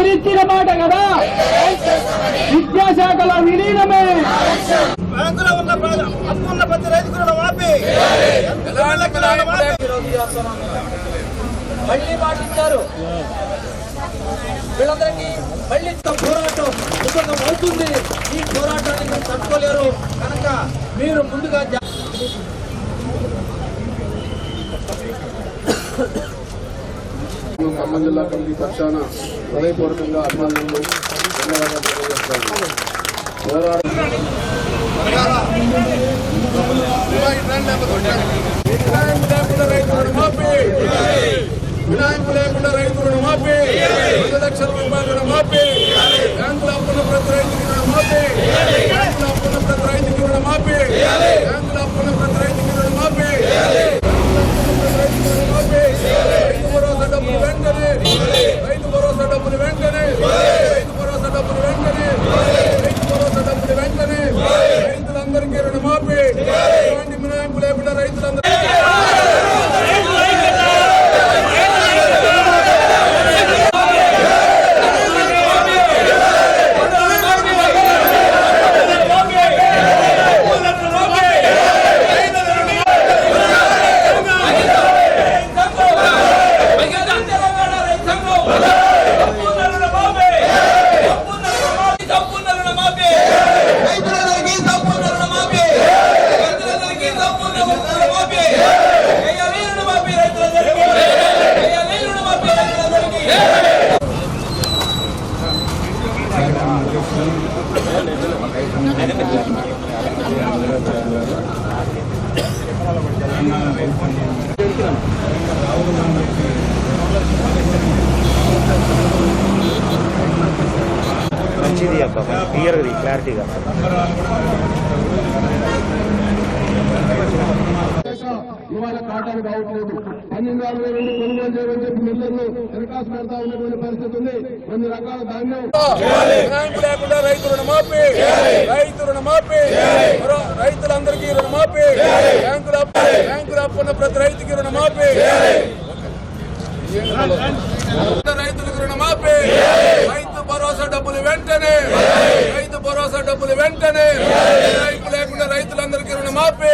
మీరిచ్చిన మాట కదా? విద్యాశాఖలో విలీనమే. బ్యాంకులో ఉన్న ప్ర- అప్పున్న ప్రతి రైతు కూడా మాపి ఎలాంటి పిల్లలు మాపి మళ్ళీ మాటిచ్చారు. వీళ్ళందరికీ మళ్ళీ పోరాటం ఉద్యోగం అవుతుంది. ఈ పోరాటాన్ని మీరు తట్టుకోలేరు. కనుక మీరు ముందుగా జా- ఖమ్మం జిల్లా కమిటీ పక్షాన హృదయపూర్వకంగా అభినందనలు. ధన్యవాదాలు. తెలియజేస్తాను వినాయకు లేకుండా మాపి. ఐదు లక్షల రూపాయలను మాపి బ్యాంకులో అప్పున్న ప్రతి రైతుకి రుణం మాపి బ్యాంకులో అప్పున్న ప్రతి రైతుకి రుణం మాపి బ్యాంకులో అప్పున్న ప్రతి రైతుకి రుణం మాపి రైతు భరోసా డబ్బులు వెంటనే రైతు భరోసా డబ్బులు వెంటనే రైతు భరోసా డబ్బులు వెంటనే రైతు భరోసా డబ్బులు వెంటనే రైతులందరికీ రుణమాపి ఎలాంటి మినహాయింపు లేకుండా రైతులందరూ మంచిది అక్క క్లియర్గా క్లారిటీగా ఇవాళ కాటాలు కావట్లేదు పన్నెండు వేల నుండి కొనుగోలు చేయమని చెప్పి మిల్లర్లు దరఖాస్తు పెడతా ఉన్నటువంటి పరిస్థితి ఉంది. కొన్ని రకాల ధాన్యం బ్యాంకు లేకుండా రైతు రుణమాఫీ. రైతు రుణమాఫీ. రైతులందరికీ రుణమాఫీ. బ్యాంకుల అప్పు బ్యాంకుల అప్పున్న ప్రతి రైతుకి రుణమాఫీ. రైతులకు రుణమాఫీ. రైతు భరోసా డబ్బులు వెంటనే. రైతు భరోసా డబ్బులు వెంటనే. రైతు లేకుండా రైతులందరికీ రుణమాఫీ.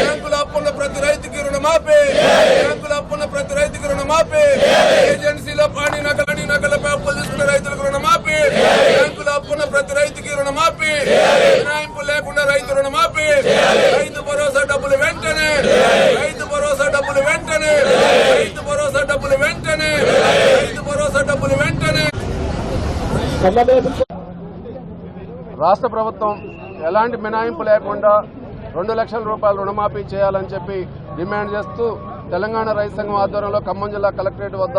బ్యాంకుల అప్పున్న ప్రతి రైతుకి రుణమాఫీ బ్యాంకుల అప్పున్న ప్రతి రైతుకి రుణమాఫీ ఏజెన్సీలో పాడి నగలని నగలపై అప్పులు తీసుకున్న రైతులకు రుణమాఫీ బ్యాంకుల అప్పున్న ప్రతి రైతుకి రుణమాఫీ మినహాయింపు లేకుండా రైతు రుణమాఫీ రైతు భరోసా డబ్బులు వెంటనే రైతు భరోసా డబ్బులు వెంటనే రైతు భరోసా డబ్బులు వెంటనే రైతు భరోసా డబ్బులు వెంటనే రాష్ట్ర ప్రభుత్వం ఎలాంటి మినహాయింపు లేకుండా రెండు లక్షల రూపాయలు రుణమాఫీ చేయాలని చెప్పి డిమాండ్ చేస్తూ తెలంగాణ రైతు సంఘం ఆధ్వర్యంలో ఖమ్మం జిల్లా కలెక్టరేట్ వద్ద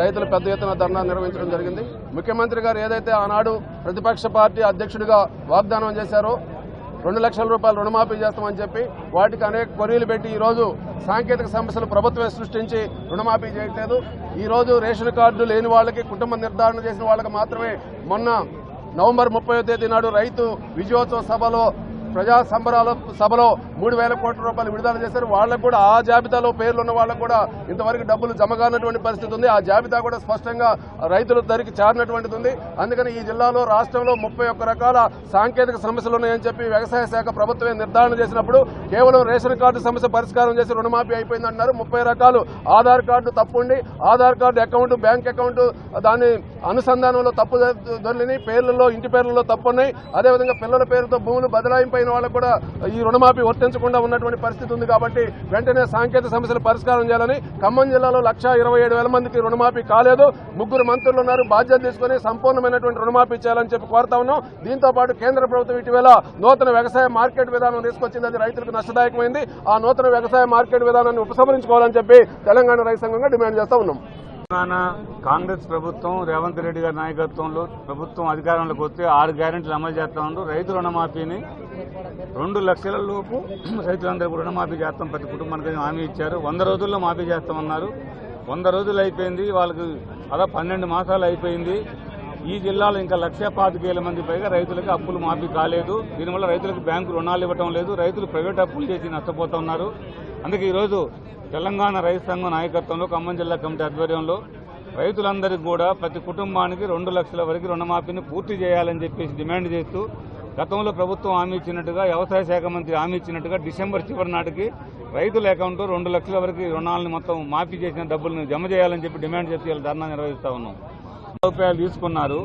రైతులు పెద్ద ఎత్తున ధర్నా నిర్వహించడం జరిగింది. ముఖ్యమంత్రి గారు ఏదైతే ఆనాడు ప్రతిపక్ష పార్టీ అధ్యక్షుడిగా వాగ్దానం చేశారో రెండు లక్షల రూపాయలు రుణమాఫీ చేస్తామని చెప్పి వాటికి అనేక కొరీలు పెట్టి ఈరోజు సాంకేతిక సమస్యలు ప్రభుత్వమే సృష్టించి రుణమాఫీ చేయట్లేదు. ఈరోజు రేషన్ కార్డు లేని వాళ్ళకి కుటుంబ నిర్ధారణ చేసిన వాళ్ళకి మాత్రమే మొన్న నవంబర్ ముప్పై తేదీ నాడు రైతు విజయోత్సవ సభలో ప్రజా సంబరాల సభలో మూడు వేల కోట్ల రూపాయలు విడుదల చేశారు. వాళ్ళకు కూడా ఆ జాబితాలో పేర్లు ఉన్న వాళ్ళకు కూడా ఇంతవరకు డబ్బులు జమ కానటువంటి పరిస్థితి ఉంది. ఆ జాబితా కూడా స్పష్టంగా రైతుల ధరికి చేరినటువంటిది ఉంది. అందుకని ఈ జిల్లాలో రాష్ట్రంలో ముప్పై ఒక్క రకాల సాంకేతిక సమస్యలు ఉన్నాయని చెప్పి వ్యవసాయ శాఖ ప్రభుత్వమే నిర్ధారణ చేసినప్పుడు కేవలం రేషన్ కార్డు సమస్య పరిష్కారం చేసి రుణమాఫీ అయిపోయింది అంటున్నారు ముప్పై రకాలు Aadhaar card తప్పుండి Aadhaar card account bank account దాని అనుసంధానంలో తప్పు దొరిని పేర్లలో ఇంటి పేర్లలో తప్పు ఉన్నాయి అదేవిధంగా పిల్లల పేరుతో భూములు బదలాయింపైన వాళ్ళకు కూడా ఈ రుణమాఫీ వర్తించకుండా ఉన్నటువంటి పరిస్థితి ఉంది కాబట్టి వెంటనే సాంకేతిక సమస్యలు పరిష్కారం చేయాలని ఖమ్మం జిల్లాలో లక్ష ఇరవై ఏడు వేల మందికి రుణమాఫీ కాలేదు. ముగ్గురు మంత్రులు ఉన్నారు. బాధ్యత తీసుకుని సంపూర్ణమైనటువంటి రుణమాఫీ చేయాలని చెప్పి కోరుతా ఉన్నాం. దీంతో పాటు కేంద్ర ప్రభుత్వం ఇటీవల నూతన వ్యవసాయ మార్కెట్ విధానం తీసుకొచ్చింది అది రైతులకు నష్టదాయకమైంది. ఆ నూతన వ్యవసాయ మార్కెట్ విధానాన్ని ఉపసంహరించుకోవాలని చెప్పి తెలంగాణ రైతు సంఘంగా డిమాండ్ చేస్తా ఉన్నాం. తెలంగాణ కాంగ్రెస్ ప్రభుత్వం రేవంత్ రెడ్డి గారి నాయకత్వంలో ప్రభుత్వం అధికారంలోకి వస్తే ఆరు గ్యారెంటీలు అమలు చేస్తా ఉండు రైతు రుణమాఫీని రెండు లక్షల లోపు రైతులందరికీ రుణమాఫీ చేస్తాం. ప్రతి కుటుంబానికి హామీ ఇచ్చారు. వంద రోజుల్లో మాఫీ చేస్తామన్నారు. వంద రోజులు అయిపోయింది. వాళ్ళకి అదా పన్నెండు మాసాలు అయిపోయింది. ఈ జిల్లాలో ఇంకా లక్ష పాతికేల మంది పైగా రైతులకు అప్పులు మాఫీ కాలేదు. దీనివల్ల రైతులకు బ్యాంకు రుణాలు ఇవ్వటం లేదు. రైతులు ప్రైవేట్ అప్పులు చేసి నష్టపోతున్నారు. అందుకే ఈరోజు తెలంగాణ రైతు సంఘం నాయకత్వంలో ఖమ్మం జిల్లా కమిటీ ఆధ్వర్యంలో రైతులందరికీ కూడా ప్రతి కుటుంబానికి రెండు లక్షల వరకు రుణమాఫీని పూర్తి చేయాలని చెప్పేసి డిమాండ్ చేస్తూ గతంలో ప్రభుత్వం హామీ ఇచ్చినట్టుగా వ్యవసాయ శాఖ మంత్రి హామీ ఇచ్చినట్టుగా డిసెంబర్ చివరి నాటికి రైతుల అకౌంట్ రెండు లక్షల వరకు రుణాలను మొత్తం మాఫీ చేసిన డబ్బులను జమ చేయాలని చెప్పి డిమాండ్ చేసి ఇలా ధర్నా నిర్వహిస్తా ఉన్నాం. రూపాయలు తీసుకున్నారు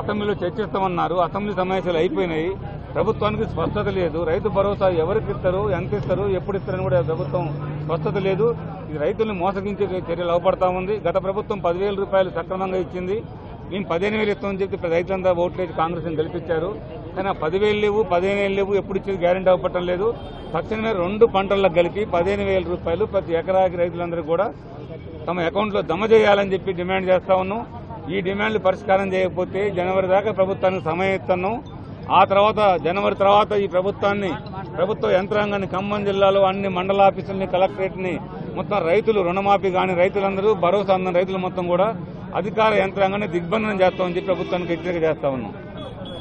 అసెంబ్లీలో చర్చిస్తామన్నారు అసెంబ్లీ సమావేశాలు అయిపోయినాయి. ప్రభుత్వానికి స్పష్టత లేదు. రైతు భరోసా ఎవరికి ఇస్తారు ఎంత ఇస్తారు ఎప్పుడు ఇస్తారని కూడా ప్రభుత్వం స్పష్టత లేదు. ఇది రైతుల్ని మోసగించే చర్యలు అవపడతా ఉంది. గత ప్రభుత్వం పదివేల రూపాయలు సక్రమంగా ఇచ్చింది. మేము పదిహేను వేలు ఇస్తామని చెప్తే రైతులంతా ఓట్లేసి కాంగ్రెస్ గెలిపించారు. కానీ ఆ పదివేలు లేవు పదిహేను వేలు లేవు ఎప్పుడు ఇచ్చేది గ్యారెంటీ అవ్వటం లేదు. తక్షణమే రెండు పంటలకు కలిపి పదిహేను వేల రూపాయలు ప్రతి ఎకరాకి రైతులందరూ కూడా తమ అకౌంట్లో జమ చేయాలని చెప్పి డిమాండ్ చేస్తా ఉన్నాం. ఈ డిమాండ్లు పరిష్కారం చేయకపోతే జనవరి దాకా ప్రభుత్వానికి సమయం ఇస్తున్నాం. ఆ తర్వాత జనవరి తర్వాత ఈ ప్రభుత్వాన్ని ప్రభుత్వ యంత్రాంగాన్ని ఖమ్మం జిల్లాలో అన్ని మండల ఆఫీసుల్ని కలెక్టరేట్ని మొత్తం రైతులు రుణమాఫీ కానీ రైతులందరూ భరోసా అందని రైతులు మొత్తం కూడా అధికార యంత్రాంగాన్ని దిగ్బంధనం చేస్తామని చెప్పి ప్రభుత్వానికి హెచ్చరిక చేస్తా ఉన్నాం.